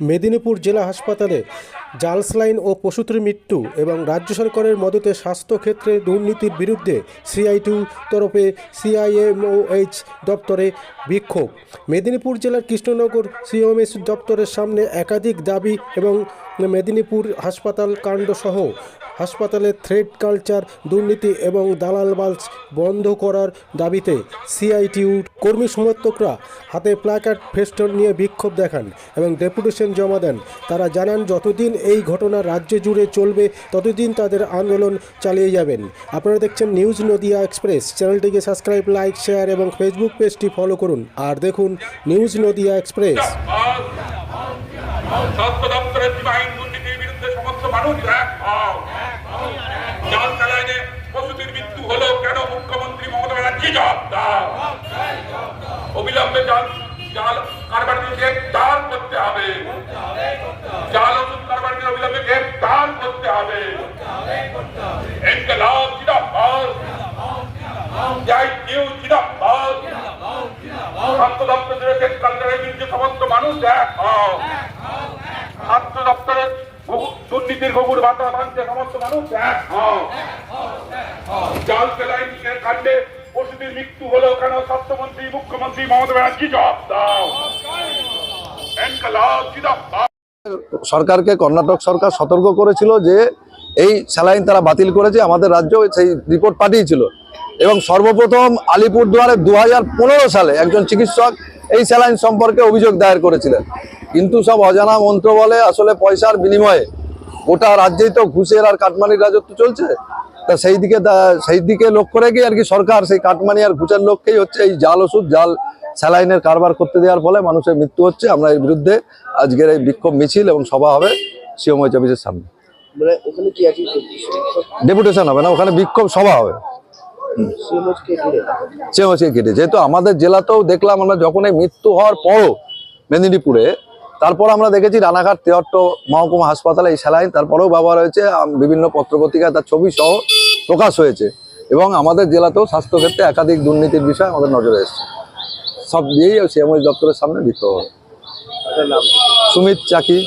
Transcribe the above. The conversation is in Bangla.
মেদিনীপুর জেলা হাসপাতালে জালসলাইন ও পশুত্রী মৃত্যু এবং রাজ্য সরকারের মদতে স্বাস্থ্যক্ষেত্রে দুর্নীতির বিরুদ্ধে সিআইটিউ তরফে সিআইএমওএইচ দপ্তরে বিক্ষোভ। মেদিনীপুর জেলার কৃষ্ণনগর সিওএমএস দপ্তরের সামনে একাধিক দাবি এবং মেদিনীপুর হাসপাতাল কাণ্ডসহ হাসপাতালের থ্রেড কালচার দুর্নীতি এবং দালালবাজ বন্ধ করার দাবিতে সিআইটিউর কর্মী সমর্থকরা হাতে প্ল্যাকার্ড ফেস্টন নিয়ে বিক্ষোভ দেখান এবং ডেপুটেশন জমা দেন তারা জানান যতদিন এই ঘটনা রাজ্য জুড়ে চলবে ততদিন তাদের আন্দোলন চালিয়ে যাবেন আপনারা দেখছেন নিউজ নদিয়া এক্সপ্রেস চ্যানেলটিকে সাবস্ক্রাইব লাইক শেয়ার এবং ফেসবুক পেজটি ফলো করুন আর দেখুন নিউজ নদিয়া এক্সপ্রেস স্বাস্থ্য দপ্তরের সীমাহীন দুর্নীতির বিরুদ্ধে সমস্ত মানুষ এক হও। জাল চালাইনে পশুটির মৃত্যু হলো কেন মুখ্যমন্ত্রী মমতা ব্যানার্জি জবাব দাও অবিলম্বে জাল কারবারিকে গ্রেপ্তার করতে হবে। জাল ওষুধ কারবারিকে অবিলম্বে গ্রেপ্তার করতে হবে। ইনকলাব জিন্দাবাদ। জয় নিউ জিন্দাবাদ। স্বাস্থ্য দপ্তরের কালচারের বিরুদ্ধে সমস্ত মানুষ এক হও। দপ্তরের দুর্নীতির ঘুঘুর বাতা ভাঙছে সমস্ত মানুষ এক জাল সেলাইন কাণ্ডে পশুদের মৃত্যু হলো কেন? স্বাস্থ্যমন্ত্রী মুখ্যমন্ত্রী মমতা ব্যানার্জি জবাব দাও সরকারকে কর্ণাটক সরকার সতর্ক করেছিল যে এই স্যালাইন তারা বাতিল করেছে, আমাদের রাজ্য সেই রিপোর্ট পাঠিয়েছিল। এবং সর্বপ্রথম আলিপুরদুয়ারে দু হাজার পনেরো সালে একজন চিকিৎসক এই স্যালাইন সম্পর্কে অভিযোগ দায়ের করেছিলেন। কিন্তু সব অজানা মন্ত্র বলে আসলে পয়সার বিনিময়ে গোটা রাজ্যেই তো ঘুষের আর কাটমানির রাজত্ব চলছে। তা সেই দিকে সেই দিকে লক্ষ্য রেখে আর কি সরকার সেই কাটমানি আর ঘুষের লক্ষ্যেই হচ্ছে এই জাল ওষুধ জাল স্যালাইনের কারবার করতে দেওয়ার ফলে মানুষের মৃত্যু হচ্ছে। আমরা এর বিরুদ্ধে আজকের এই বিক্ষোভ মিছিল এবং সভা হবে সিএমওইচ অফিসের সামনে। মানে ডেপুটেশন হবে না ওখানে বিক্ষোভ সভা হবে। কেটে যেহেতু আমাদের জেলাতেও দেখলাম আমরা যখন এই মৃত্যু হওয়ার পরও মেদিনীপুরে তারপর আমরা দেখেছি রানাঘাট তেহট্ট মহকুমা হাসপাতালে এই স্যালাইন তারপরেও ব্যবহার হয়েছে। বিভিন্ন পত্রপত্রিকায় তার ছবি সহ প্রকাশ হয়েছে এবং আমাদের জেলাতেও স্বাস্থ্যক্ষেত্রে একাধিক দুর্নীতির বিষয় আমাদের নজরে এসছে। সব দিয়েই সিএমওইচ দপ্তরের সামনে বিক্ষোভ নাম? সুমিত চাকি।